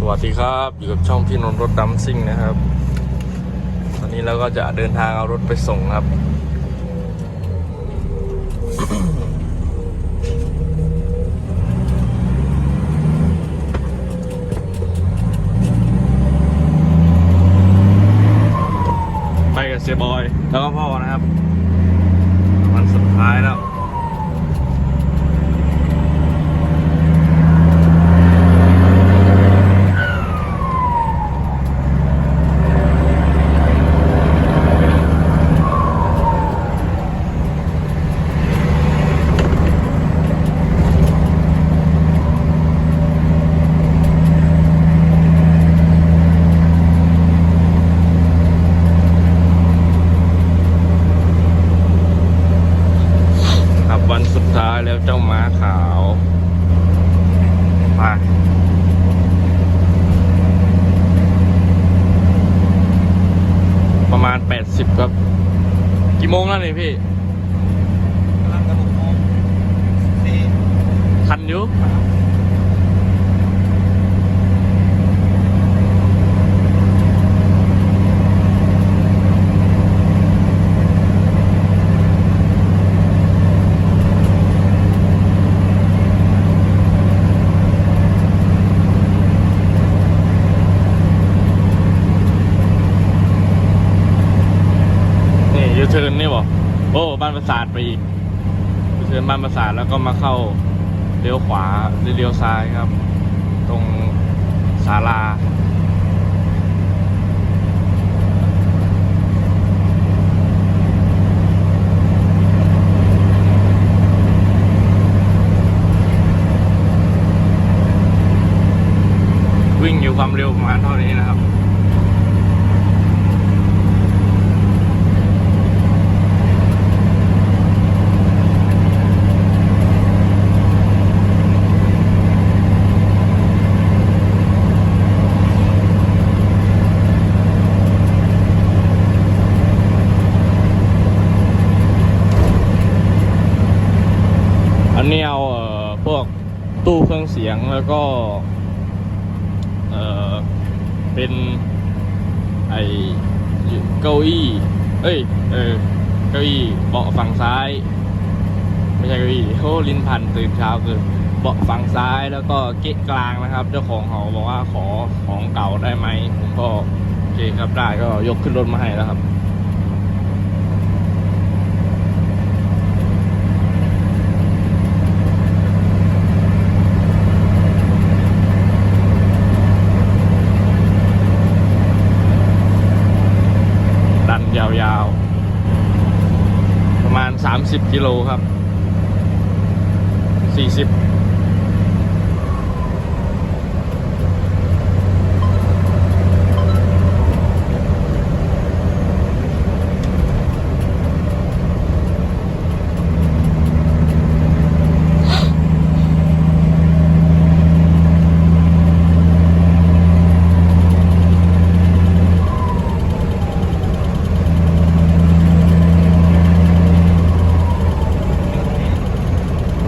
สวัสดีครับ อยู่กับช่องพี่นนท์รถดัมซิ่งนะครับ ตอนนี้เราก็จะเดินทางเอารถไปส่งครับ ไปกับเสียบอย แล้วก็พ่อนะครับ วันสุดท้ายแล้ว ครับวันสุดท้ายแล้วเจ้าม้าขาวไปประมาณ 80 ครับ กี่โมงแล้วนี่พี่กำลังกระบุกโมงสี่ทันอยู่ เทิร์นนี่บอกโอ้บ้านประสาทไปอีกยูเทิร์นบ้านประสาทแล้วก็มาเข้าเลี้ยวขวาหรือเลี้ยวซ้ายครับ ตรงศาลาวิ่งอยู่ความเร็วประมาณเท่านี้นะครับ อันนี้เอาเอ่อพวกตู้เครื่องเสียงแล้วก็ เอ่อ เป็นไอเก้าอี้ เอ้ย เออ เก้าอี้เบาะฝั่งซ้าย ไม่ใช่เก้าอี้โอ้ลิ้นพันตื่นเช้าคือเบาะฝั่งซ้ายแล้วก็เก๊ะกลางนะครับ เจ้าของเขาบอกว่าขอของเก่าได้ไหมผมก็โอเคครับได้ก็ยกขึ้นรถมาให้แล้วครับ ดันยาวๆ ประมาณ 30กิโลครับ40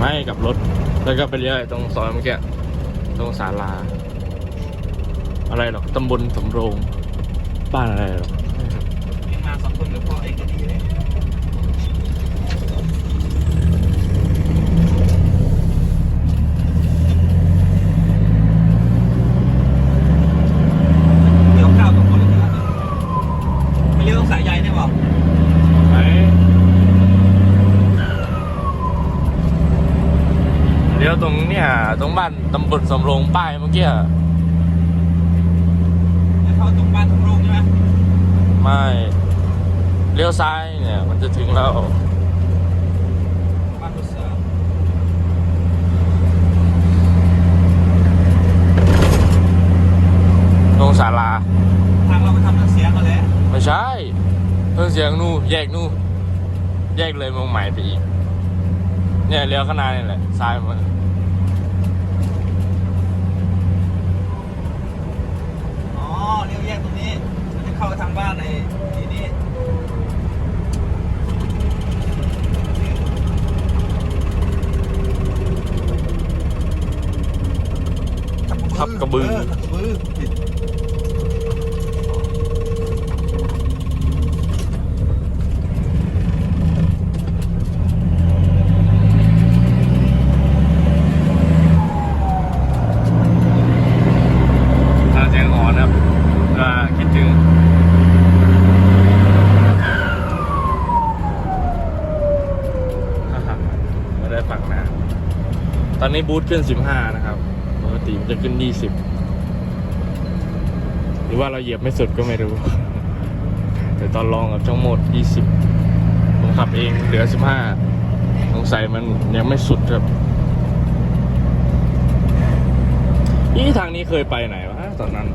ไม่กับรถ แล้วก็ไปเลี้ยวไอ้ตรงซอยเมื่อกี้ตรงศาลา อะไรหรอกตำบลสำโรงบ้านอะไรหรอกยังมาสองคนกับพ่อเองก็ดีเลยเดี๋ยวข้าวตรงคนเลยนะไม่เลี้ยวสายใยเนี่ยบอก ไหนเลี้ยวตรงเนี่ยตรงบ้านตำบลสำโรงป้ายเมื่อกี้อะจะเข้าตรงบ้านตรงโรงใช่ไหมไม่เลี้ยวซ้ายเนี่ย มันจะถึงแล้วบ้านรถเสือตรงศาลาทางเราไปทำเรื่องเสียงกันแหล้วไม่ใช่เครื่องเสียงนู่นแยกนู่นแยกเลยเมองใหม่ไปอีกเนี่ยเลี้ยวข้างหน้านี่แหละซ้ายมันอ๋อเลี้ยวแยกตรงนี้มันจะเข้าไปทางบ้านไอ้ที่นี่ ทับกระบือ เตะมือผิด ทางเสียงอ่อนครับก็คิดถึง ไม่ได้ฝังนะ ตอ นนี้บูทขึ้น 15 นะครับ ปกติมันจะขึ้น 20 หรือว่าเราเหยียบไม่สุดก็ไม่รู้ แต่ตอนลองกับช่องโหมด 20 ผมขับเองเหลือ 15สงสัยมันยังไม่สุดครับนี่ทางนี้เคยไปไหนวะตอนนั้น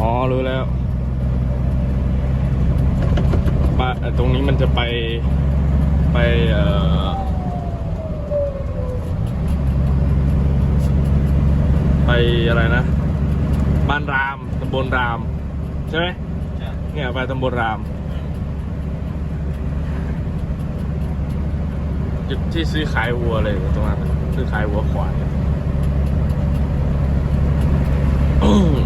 อ๋อ รู้แล้วตรงนี้มันจะไปไปเอ่อ ไป อะไรนะบ้านรามตำบลราม ใช่ไหมใช่เนี่ยไปตำบลราม จุดที่ซื้อขายวัวเลยตรงนั้นซื้อขายวัวควายอะอื้อ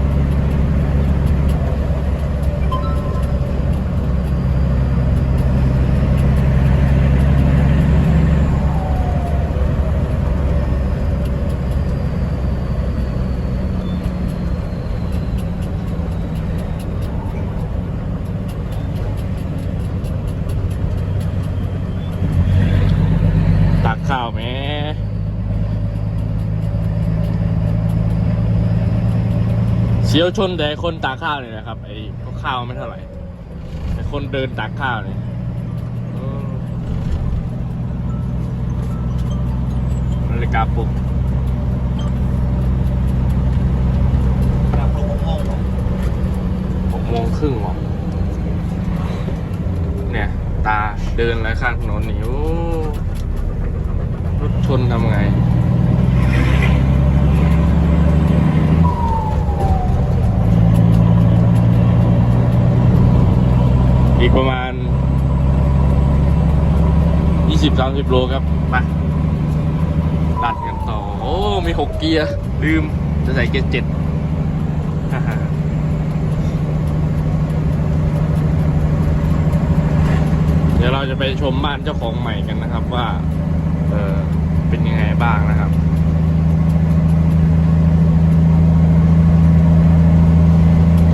ตักข้าวแหม่ เสียวชนแต่คนตากข้าวเนี่ยนะครับไอ้ข้าวไม่เท่าไหร่ แต่คนเดินตากข้าวเนี่ยนาฬิกาปลุกกลับลงห้องหกโมงครึ่งหรอเนี่ย ตาเดินแล้วข้างถนนนี่โอ้รถชนทำไง อีกประมาณ 20-30โลครับไปดัดกันต่อ โอ้ มีหกเกียร์ ลืม จะใส่เกียร์เจ็ดเดี๋ยวเราจะไปชมบ้านเจ้าของใหม่กันนะครับว่า เออเป็นยังไงบ้างนะครับ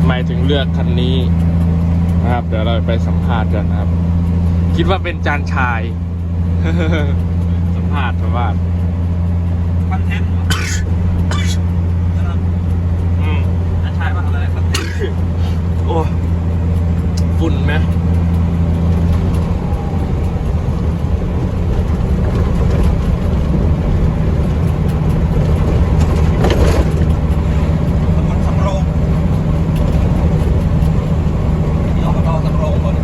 หมายถึงเลือกคันนี้นะครับ เดี๋ยวเราไปสัมภาษณ์กันนะครับ คิดว่าเป็นจานชาย สัมภาษณ์สัมภาษณ์คอนเทนต์นะครับอืมจะใช้ว่าอะไรคอนเทนต์โอ้ฝุ่นไหม ตำบลสำโรงนี่อบตสำโรงก่อน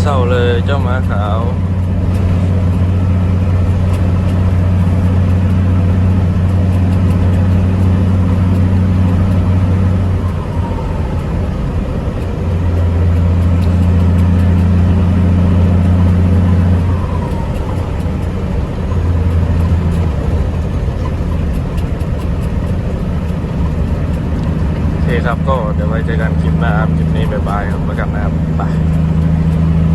เศร้า เจ้าหมาขาวเคครับก็เดี๋ยวไว้เจอกันคลิปหน้าครับ คลิปนี้บายบายครับแล้วกันนะครับไป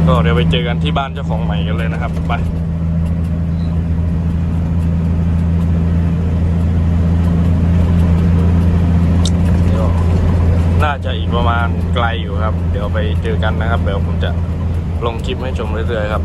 ก็เดี๋ยวไปเจอกันที่บ้านเจ้าของใหม่กันเลยนะครับไปน่าจะอีกประมาณไกลอยู่ครับ เดี๋ยวไปเจอกันนะครับ เดี๋ยวผมจะลงคลิปให้ชมเรื่อยๆครับ